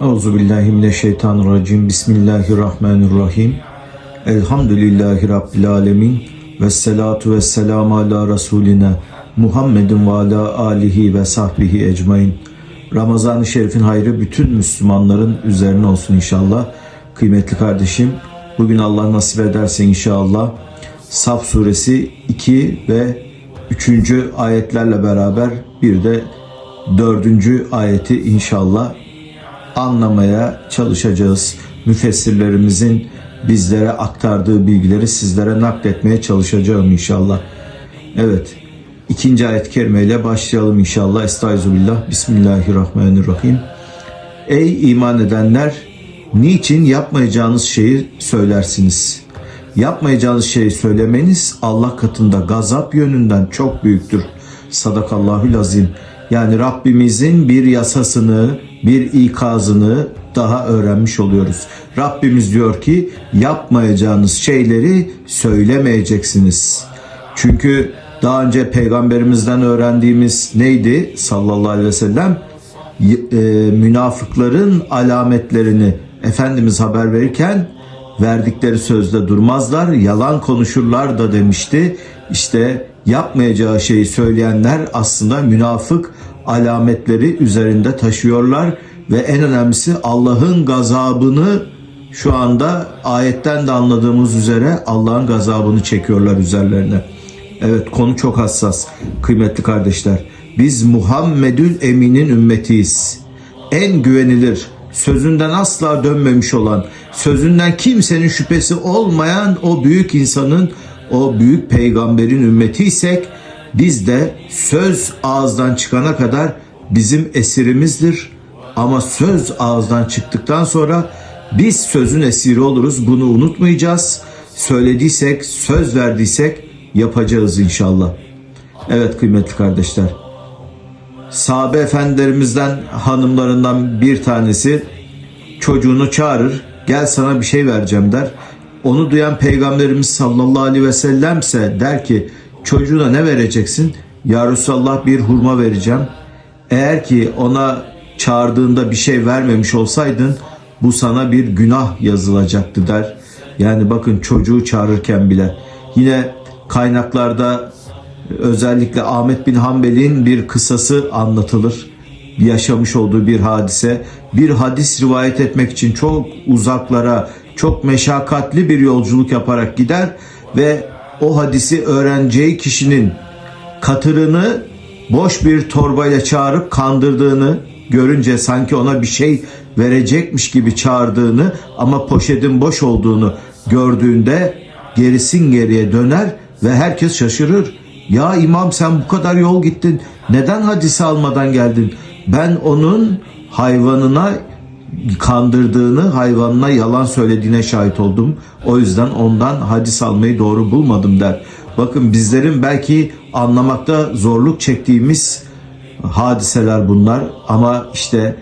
Euzu billahi mineşşeytanirracim. Bismillahirrahmanirrahim. Elhamdülillahi rabbil alamin. Ve salatu ve selamu ala rasulina Muhammedin ve ala alihi ve sahbihi ecmain. Ramazan-ı Şerif'in hayrı bütün Müslümanların üzerine olsun inşallah. Kıymetli kardeşim, bugün Allah nasip ederse inşallah Saf suresi 2 ve 3. ayetlerle beraber bir de 4. ayeti inşallah anlamaya çalışacağız. Müfessirlerimizin bizlere aktardığı bilgileri sizlere nakletmeye çalışacağım inşallah. Evet. ikinci ayet-i başlayalım inşallah. Estaizubillah. Bismillahirrahmanirrahim. Ey iman edenler! Niçin yapmayacağınız şeyi söylersiniz? Yapmayacağınız şeyi söylemeniz Allah katında gazap yönünden çok büyüktür. Sadakallahül azim. Yani Rabbimizin bir yasasını, bir ikazını daha öğrenmiş oluyoruz. Rabbimiz diyor ki yapmayacağınız şeyleri söylemeyeceksiniz. Çünkü daha önce peygamberimizden öğrendiğimiz neydi sallallahu aleyhi ve sellem? E, münafıkların alametlerini Efendimiz haber verirken verdikleri sözde durmazlar, yalan konuşurlar da demişti. İşte yapmayacağı şeyi söyleyenler aslında münafık alametleri üzerinde taşıyorlar ve en önemlisi Allah'ın gazabını şu anda ayetten de anladığımız üzere Allah'ın gazabını çekiyorlar üzerlerine. Evet konu çok hassas kıymetli kardeşler. Biz Muhammedül Emin'in ümmetiyiz. En güvenilir, sözünden asla dönmemiş olan, sözünden kimsenin şüphesi olmayan o büyük insanın, o büyük peygamberin ümmetiysek biz de söz ağızdan çıkana kadar bizim esirimizdir. Ama söz ağızdan çıktıktan sonra biz sözün esiri oluruz. Bunu unutmayacağız. Söylediysek, söz verdiysek yapacağız inşallah. Evet kıymetli kardeşler. Sahabe efendilerimizden hanımlarından bir tanesi çocuğunu çağırır. Gel sana bir şey vereceğim der. Onu duyan peygamberimiz sallallahu aleyhi ve sellemse der ki çocuğuna ne vereceksin? Ya Resulallah bir hurma vereceğim. Eğer ki ona çağırdığında bir şey vermemiş olsaydın bu sana bir günah yazılacaktı der. Yani bakın çocuğu çağırırken bile. Yine kaynaklarda özellikle Ahmet bin Hanbel'in bir kısası anlatılır. Yaşamış olduğu bir hadise. Bir hadis rivayet etmek için çok uzaklara, çok meşakkatli bir yolculuk yaparak gider ve o hadisi öğreneceği kişinin katırını boş bir torbayla çağırıp kandırdığını görünce sanki ona bir şey verecekmiş gibi çağırdığını ama poşetin boş olduğunu gördüğünde gerisin geriye döner ve herkes şaşırır. Ya imam sen bu kadar yol gittin. Neden hadisi almadan geldin? Ben onun hayvanına kandırdığını, hayvanına yalan söylediğine şahit oldum. O yüzden ondan hadis almayı doğru bulmadım der. Bakın bizlerin belki anlamakta zorluk çektiğimiz hadiseler bunlar ama işte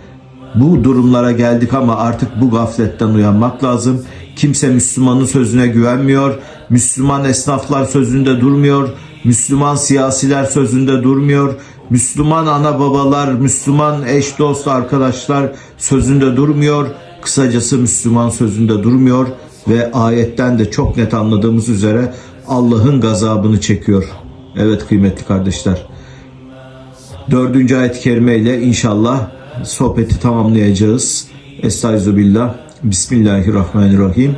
bu durumlara geldik ama artık bu gafletten uyanmak lazım. Kimse Müslümanın sözüne güvenmiyor. Müslüman esnaflar sözünde durmuyor. Müslüman siyasiler sözünde durmuyor. Müslüman ana babalar, Müslüman eş dost arkadaşlar sözünde durmuyor. Kısacası Müslüman sözünde durmuyor ve ayetten de çok net anladığımız üzere Allah'ın gazabını çekiyor. Evet kıymetli kardeşler. Dördüncü ayet-i kerime ile inşallah sohbeti tamamlayacağız. Estaizubillah. Bismillahirrahmanirrahim.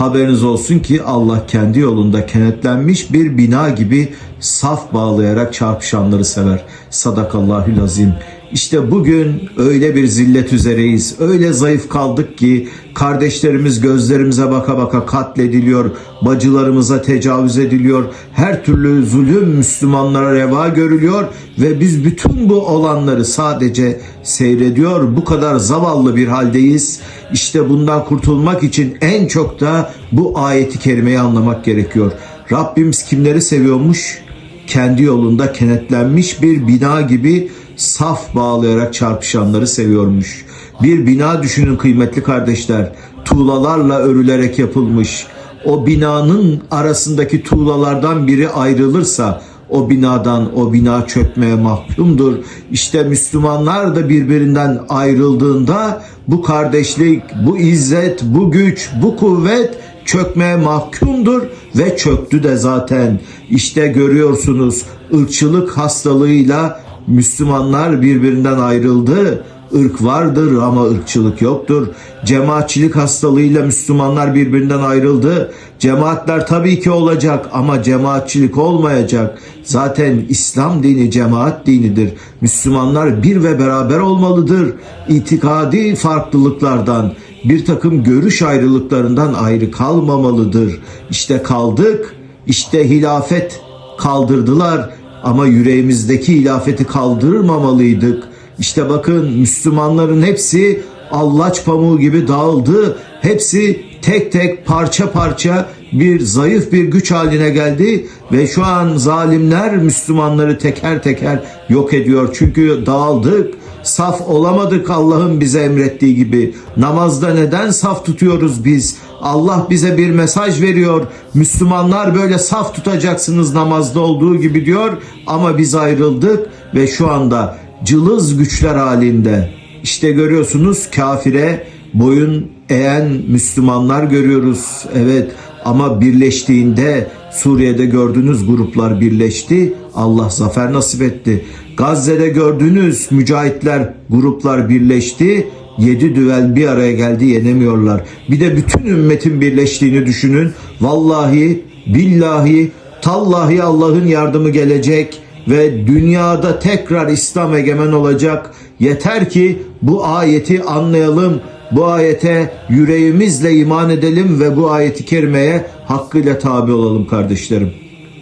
Haberiniz olsun ki Allah kendi yolunda kenetlenmiş bir bina gibi saf bağlayarak çarpışanları sever. Sadakallahül azim. İşte bugün öyle bir zillet üzereyiz. Öyle zayıf kaldık ki kardeşlerimiz gözlerimize baka baka katlediliyor. Bacılarımıza tecavüz ediliyor. Her türlü zulüm Müslümanlara reva görülüyor ve biz bütün bu olanları sadece seyrediyor. Bu kadar zavallı bir haldeyiz. İşte bundan kurtulmak için en çok da bu ayeti kerimeyi anlamak gerekiyor. Rabbimiz kimleri seviyormuş? Kendi yolunda kenetlenmiş bir bina gibi saf bağlayarak çarpışanları seviyormuş. Bir bina düşünün kıymetli kardeşler. Tuğlalarla örülerek yapılmış. O binanın arasındaki tuğlalardan biri ayrılırsa o binadan o bina çökmeye mahkumdur. İşte Müslümanlar da birbirinden ayrıldığında bu kardeşlik, bu izzet, bu güç, bu kuvvet çökmeye mahkumdur ve çöktü de zaten. İşte görüyorsunuz ırkçılık hastalığıyla Müslümanlar birbirinden ayrıldı. Irk vardır ama ırkçılık yoktur. Cemaatçilik hastalığıyla Müslümanlar birbirinden ayrıldı. Cemaatler tabii ki olacak ama cemaatçilik olmayacak. Zaten İslam dini cemaat dinidir. Müslümanlar bir ve beraber olmalıdır. İtikadi farklılıklardan, bir takım görüş ayrılıklarından ayrı kalmamalıdır. İşte kaldık, işte hilafet kaldırdılar ama yüreğimizdeki hilafeti kaldırmamalıydık. İşte bakın Müslümanların hepsi allaç pamuğu gibi dağıldı. Hepsi tek tek parça parça bir zayıf bir güç haline geldi ve şu an zalimler Müslümanları teker teker yok ediyor. Çünkü dağıldık, saf olamadık Allah'ın bize emrettiği gibi. Namazda neden saf tutuyoruz biz? Allah bize bir mesaj veriyor. Müslümanlar böyle saf tutacaksınız namazda olduğu gibi diyor ama biz ayrıldık ve şu anda cılız güçler halinde. İşte görüyorsunuz kafire boyun eğen Müslümanlar görüyoruz. Evet ama birleştiğinde Suriye'de gördüğünüz gruplar birleşti. Allah zafer nasip etti. Gazze'de gördüğünüz mücahitler gruplar birleşti. Yedi düvel bir araya geldi yenemiyorlar. Bir de bütün ümmetin birleştiğini düşünün. Vallahi, billahi, tallahi Allah'ın yardımı gelecek ve dünyada tekrar İslam egemen olacak. Yeter ki bu ayeti anlayalım. Bu ayete yüreğimizle iman edelim ve bu ayeti kerimeye hakkıyla tabi olalım kardeşlerim.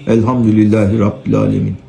Elhamdülillahi Rabbil Alemin.